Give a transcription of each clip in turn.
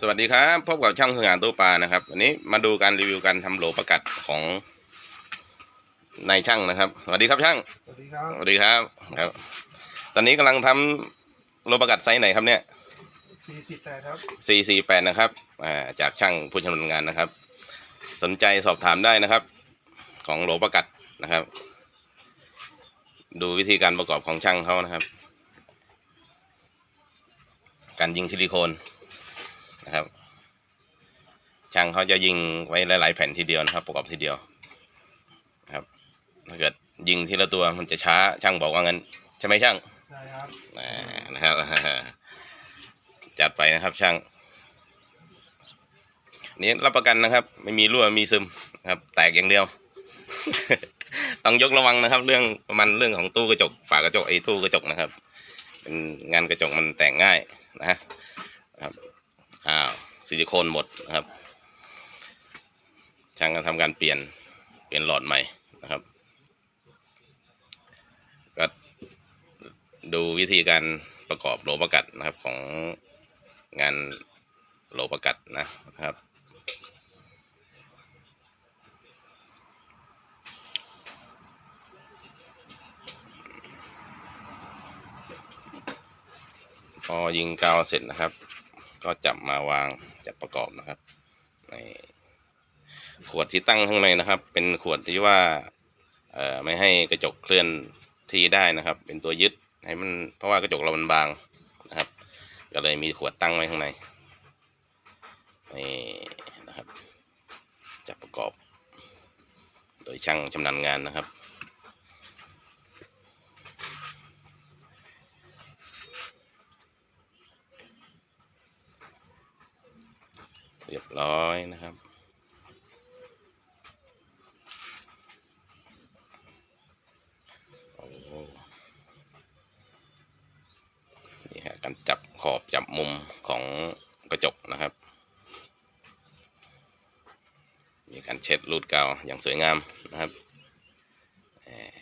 สวัสดีครับพบกับช่างสงานตู้ปลานะครับวันนี้มาดูการรีวิวการทำโหลประกัดของนายช่างนะครับสวัสดีครับช่างสวัสดีครับสวัสดีครับครับ ตอนนี้กำลังทำโหลประกัดไซส์ไหนครับเนี่ยสี่สิบแปดครับสี่สี่แปดนะครับอ่าจากช่างผู้ชำนาญงานนะครับ สนใจสอบถามได้นะครับ ของโหลประกัดนะครับ ดูวิธีการประกอบของช่างเขานะครับ การยิงซิลิโคนนะครับช่างเขาจะยิงไว้หลาย ๆ แผ่นทีเดียวนะครับ ประกอบทีเดียวนะครับ ถ้าเกิดยิงทีละตัวมันจะช้าช่างบอกว่างั้น ใช่ไหมช่างใช่ครับอ่านะครับจัดไปนะครับช่างอันนี้รับประกันนะครับ ไม่มีรั่วมีซึมนะครับ แตกอย่างเดียว ต้องยกระวังนะครับ เรื่องประมาณเรื่องของตู้กระจกฝากระจกไอ้ตู้กระจกนะครับ เป็นงานกระจกมันแตกง่ายนะครับอ้าวซิลิโคนหมดนะครับ ช่างก็ทำการเปลี่ยนเปลี่ยนหลอดใหม่นะครับ ก็ดูวิธีการประกอบโลประกัดนะครับของงานโลประกัดนะครับพอยิงกาวเสร็จนะครับ ก็จับมาวางจับประกอบนะครับใน ขวดที่ตั้งข้างในนะครับ เป็นขวดที่ว่าเอ่อไม่ให้กระจกเคลื่อนที่ได้นะครับ เป็นตัวยึดให้มันเพราะว่ากระจกเรามันบางนะครับ ก็เลยมีขวดตั้งไว้ข้างในนี่นะครับจับประกอบ โดยช่างชำนาญงานนะครับเรียบร้อยนะครับ โอ้โหนี่ฮะการจับ ขอบจับมุมของกระจกนะครับ มีการเช็ดรูดกาวอย่างสวยงามนะครับเออ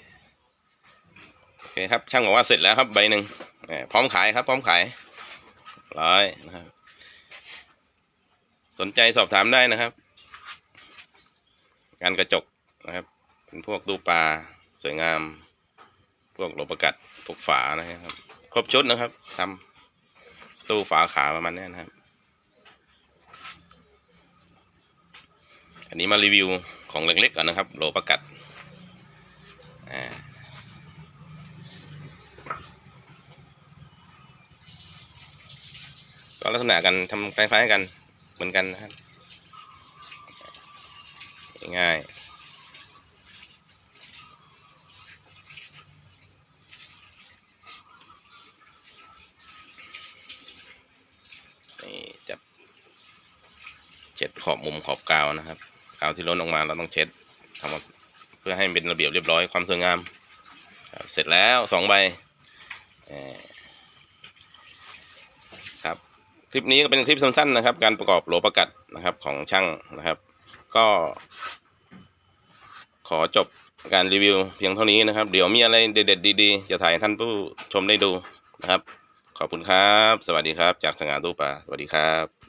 โอเคครับช่างบอกว่าเสร็จแล้วครับใบหนึ่งเออพร้อมขายครับ พร้อมขายร้อยนะครับ สนใจสอบถามได้นะครับงานกระจกนะครับ เป็นพวกตู้ปลาสวยงาม พวกโลประกัดพวกฝานะครับ ครบชุดนะครับทำ ตู้ฝาขาประมาณนี้นะครับ อันนี้มารีวิวของเล็กๆก่อนนะครับโลประกัดอ่าก็ลักษณะกันทำคล้ายๆกันเหมือนกันนะครับ ง่าย ขอบมุมขอบกาวนะครับกาวที่ล้นออกมาเราต้องเช็ดทำเพื่อให้เป็นระเบียบเรียบร้อยความสวยงามเสร็จแล้วสองใบครับคลิปนี้ก็เป็นคลิปสั้นๆนะครับ การประกอบโหลประกัดนะครับของช่างนะครับ ก็ ขอจบการรีวิวเพียงเท่านี้นะครับ เดี๋ยวมีอะไรเด็ดๆดีๆ จะถ่ายให้ท่านผู้ชมได้ดูนะครับ ขอบคุณครับ สวัสดีครับ จากสง่าตู้ปลาสวัสดีครับ